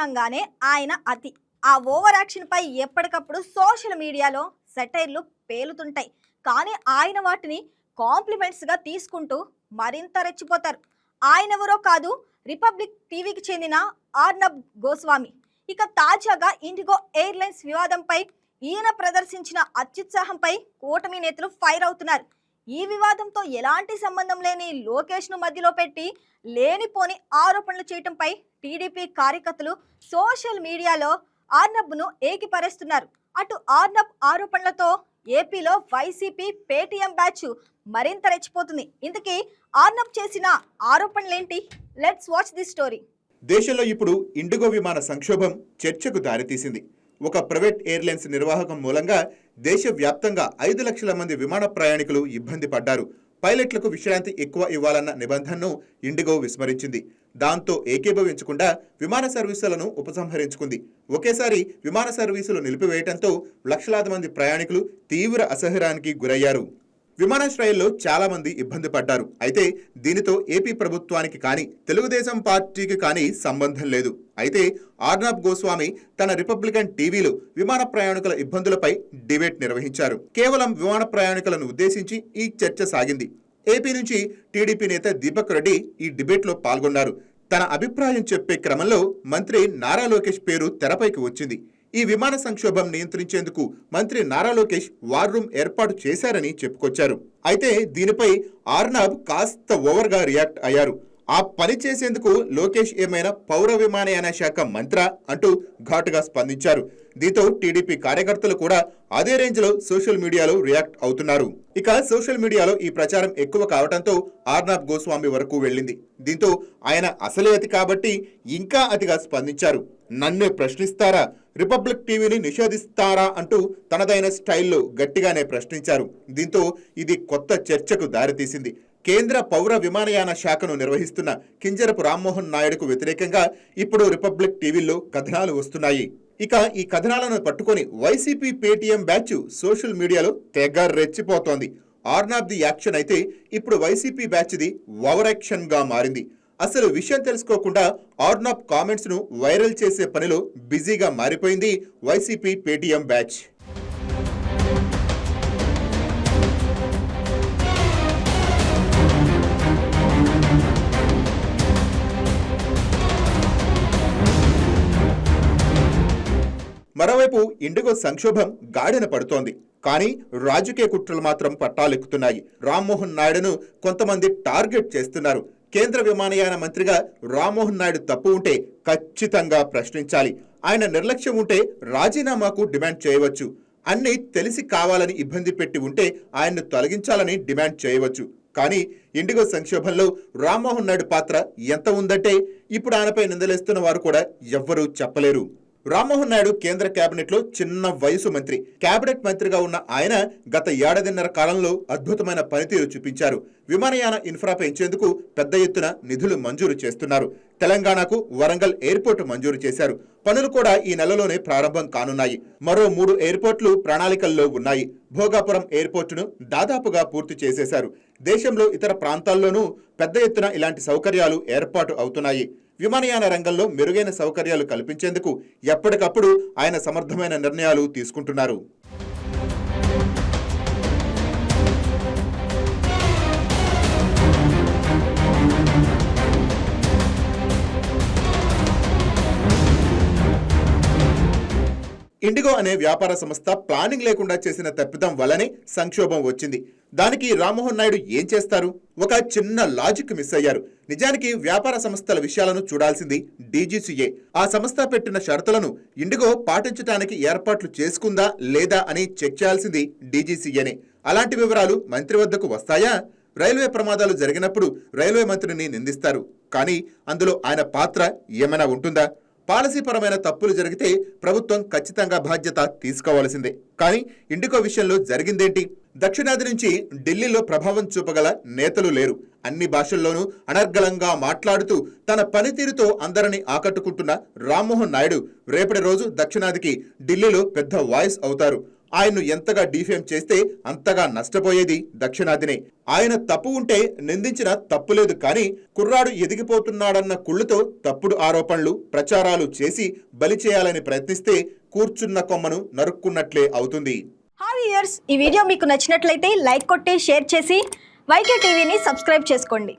అనుకున్నాగానే ఆయన అతి ఆ ఓవర్ యాక్షన్పై ఎప్పటికప్పుడు సోషల్ మీడియాలో సెటైర్లు పేలుతుంటాయి. కానీ ఆయన వాటిని కాంప్లిమెంట్స్గా తీసుకుంటూ మరింత రెచ్చిపోతారు. ఆయన ఎవరో కాదు రిపబ్లిక్ టీవీకి చెందిన ఆర్నబ్ గోస్వామి. ఇక తాజాగా ఇండిగో ఎయిర్లైన్స్ వివాదంపై ఈయన ప్రదర్శించిన అత్యుత్సాహంపై కూటమి నేతలు ఫైర్ అవుతున్నారు. ఈ వివాదంతో ఎలాంటి సంబంధం లేని లోకేష్ను మధ్యలో పెట్టి లేనిపోని ఆరోపణలు చేయటంపై టీడీపీ కార్యకర్తలు సోషల్ మీడియాలో ఆర్నబ్ను ఏకిపరేస్తున్నారు. అటు ఆర్నబ్ ఆరోపణలతో ఏపీలో వైసీపీ పేటీఎం బ్యాచ్ మరింత రెచ్చిపోతుంది. ఇంతకీ ఆర్నబ్ చేసిన ఆరోపణలేంటి? Let's watch the story. దేశంలో ఇప్పుడు ఇండిగో విమాన సంక్షోభం చర్చకు దారితీసింది. ఒక ప్రైవేట్ ఎయిర్లైన్స్ నిర్వాహకం మూలంగా దేశవ్యాప్తంగా ఐదు లక్షల మంది విమాన ప్రయాణికులు ఇబ్బంది పడ్డారు. పైలట్లకు విశ్రాంతి ఎక్కువ ఇవ్వాలన్న నిబంధనను ఇండిగో విస్మరించింది. దాంతో ఏకీభవించకుండా విమాన సర్వీసులను ఉపసంహరించుకుంది. ఒకేసారి విమాన సర్వీసులు నిలిపివేయడంతో లక్షలాది మంది ప్రయాణికులు తీవ్ర అసహనానికి గురయ్యారు. విమానాశ్రయాల్లో చాలా మంది ఇబ్బంది పడ్డారు. అయితే దీనితో ఏపీ ప్రభుత్వానికి కానీ తెలుగుదేశం పార్టీకి కానీ సంబంధం లేదు. అయితే ఆర్నాబ్ గోస్వామి తన రిపబ్లికన్ టీవీలో విమాన ప్రయాణికుల ఇబ్బందులపై డిబేట్ నిర్వహించారు. కేవలం విమాన ప్రయాణికులను ఉద్దేశించి ఈ చర్చ సాగింది. ఏపీ నుంచి టీడీపీ నేత దీపక్ రెడ్డి ఈ డిబేట్లో పాల్గొన్నారు. తన అభిప్రాయం చెప్పే క్రమంలో మంత్రి నారా లోకేష్ పేరు తెరపైకి వచ్చింది. ఈ విమాన సంక్షోభం నియంత్రించేందుకు మంత్రి నారా లోకేష్ వార్ రూమ్ ఏర్పాటు చేశారని చెప్పుకొచ్చారు. అయితే దీనిపై ఆర్నాబ్ కాస్త ఓవర్గా రియాక్ట్ అయ్యారు. ఆ పని చేసేందుకు లోకేష్ ఏమైనా పౌర విమానయాన శాఖ మంత్ర అంటూ ఘాటుగా స్పందించారు. దీంతో టీడీపీ కార్యకర్తలు కూడా అదే రేంజ్లో సోషల్ మీడియాలో రియాక్ట్ అవుతున్నారు. ఇక సోషల్ మీడియాలో ఈ ప్రచారం ఎక్కువ కావడంతో ఆర్నాబ్ గోస్వామి వరకు వెళ్ళింది. దీంతో ఆయన అసలే అతి కాబట్టి ఇంకా అతిగా స్పందించారు. నన్ను ప్రశ్నిస్తారా? రిపబ్లిక్ టీవీని నిషేధిస్తారా అంటూ తనదైన స్టైల్లో గట్టిగానే ప్రశ్నించారు. దీంతో ఇది కొత్త చర్చకు దారితీసింది. కేంద్ర పౌర విమానయాన శాఖను నిర్వహిస్తున్న కింజరపు రామ్మోహన్ నాయుడుకు వ్యతిరేకంగా ఇప్పుడు రిపబ్లిక్ టీవీల్లో కథనాలు వస్తున్నాయి. ఇక ఈ కథనాలను పట్టుకొని వైసీపీ పేటీఎం బ్యాచ్ సోషల్ మీడియాలో తెగ రెచ్చిపోతోంది. ఆర్నాబ్ ది యాక్షన్ అయితే ఇప్పుడు వైసీపీ బ్యాచ్ది ఓవర్ యాక్షన్గా మారింది. అసలు విషయం తెలుసుకోకుండా ఆర్నాప్ కామెంట్స్ను వైరల్ చేసే పనిలో బిజీగా మారిపోయింది వైసీపీ పేటీఎం బ్యాచ్. మరోవైపు ఇండిగో సంక్షోభం గాడిన పడుతోంది. కానీ రాజకీయ కుట్రలు మాత్రం పట్టాలెక్కుతున్నాయి. రామ్మోహన్ నాయుడును కొంతమంది టార్గెట్ చేస్తున్నారు. కేంద్ర విమానయాన మంత్రిగా రామ్మోహన్ నాయుడు తప్పు ఉంటే ఖచ్చితంగా ప్రశ్నించాలి. ఆయన నిర్లక్ష్యం ఉంటే రాజీనామాకు డిమాండ్ చేయవచ్చు. అన్ని తెలిసి కావాలని ఇబ్బంది పెట్టి ఉంటే ఆయన్ను తొలగించాలని డిమాండ్ చేయవచ్చు. కానీ ఇండిగో సంక్షోభంలో రామ్మోహన్ నాయుడు పాత్ర ఎంత ఉందంటే ఇప్పుడు ఆయనపై నిందలేస్తున్న వారు కూడా ఎవ్వరూ చెప్పలేరు. రామ్మోహన్ నాయుడు కేంద్ర కేబినెట్లో చిన్న వయసు మంత్రి. కేబినెట్ మంత్రిగా ఉన్న ఆయన గత ఏడాదిన్నర కాలంలో అద్భుతమైన పనితీరు చూపించారు. విమానయాన ఇన్ఫ్రా పెంచేందుకు పెద్ద ఎత్తున నిధులు మంజూరు చేస్తున్నారు. తెలంగాణకు వరంగల్ ఎయిర్పోర్ట్ మంజూరు చేశారు. పనులు కూడా ఈ నెలలోనే ప్రారంభం కానున్నాయి. మరో మూడు ఎయిర్పోర్ట్లు ప్రణాళికల్లో ఉన్నాయి. భోగాపురం ఎయిర్పోర్టును దాదాపుగా పూర్తి చేసేశారు. దేశంలో ఇతర ప్రాంతాల్లోనూ పెద్ద ఎత్తున ఇలాంటి సౌకర్యాలు ఏర్పాటు అవుతున్నాయి. విమానయాన రంగంలో మెరుగైన సౌకర్యాలు కల్పించేందుకు ఎప్పటికప్పుడు ఆయన సమర్థమైన నిర్ణయాలు తీసుకుంటున్నారు. ఇండిగో అనే వ్యాపార సంస్థ ప్లానింగ్ లేకుండా చేసిన తప్పిదం వల్లనే సంక్షోభం వచ్చింది. దానికి రామ్మోహన్ నాయుడు ఏం చేస్తారు? ఒక చిన్న లాజిక్ మిస్ అయ్యారు. నిజానికి వ్యాపార సంస్థల విషయాలను చూడాల్సింది డీజీసీఏ. ఆ సంస్థ పెట్టిన షరతులను ఇండిగో పాటించడానికి ఏర్పాట్లు చేసుకుందా లేదా అని చెక్ చేయాల్సింది డీజీసీఏనే. అలాంటి వివరాలు మంత్రి వద్దకు వస్తాయా? రైల్వే ప్రమాదాలు జరిగినప్పుడు రైల్వే మంత్రిని నిందిస్తారు. కానీ అందులో ఆయన పాత్ర ఏమైనా ఉంటుందా? పాలసీపరమైన తప్పులు జరిగితే ప్రభుత్వం ఖచ్చితంగా బాధ్యత తీసుకోవాల్సిందే. కానీ ఇండికో విషయంలో జరిగిందేంటి? దక్షిణాది నుంచి ఢిల్లీలో ప్రభావం చూపగల నేతలు లేరు. అన్ని భాషల్లోనూ అనర్గళంగా మాట్లాడుతూ తన పనితీరుతో అందరినీ ఆకట్టుకుంటున్న రామ్మోహన్ నాయుడు రేపటి రోజు దక్షిణాదికి ఢిల్లీలో పెద్ద వాయిస్ అవుతారు. ఆయన్ను ఎంతగా డీఫేమ్ చేస్తే అంతగా నష్టపోయేది దక్షిణాదినే. ఆయన తప్పు ఉంటే నిందించిన తప్పులేదు కానీ కుర్రాడు ఎదిగిపోతున్నాడన్న కుళ్ళుతో తప్పుడు ఆరోపణలు ప్రచారాలు చేసి బలి చేయాలని ప్రయత్నిస్తే కూర్చున్న కొమ్మను నరుక్కున్నట్లే అవుతుంది. హాయ్ ఇయర్స్ ఈ వీడియో మీకు నచ్చినట్లయితే లైక్ కొట్టి షేర్ చేసి వైకే టీవీని సబ్స్క్రైబ్ చేసుకోండి.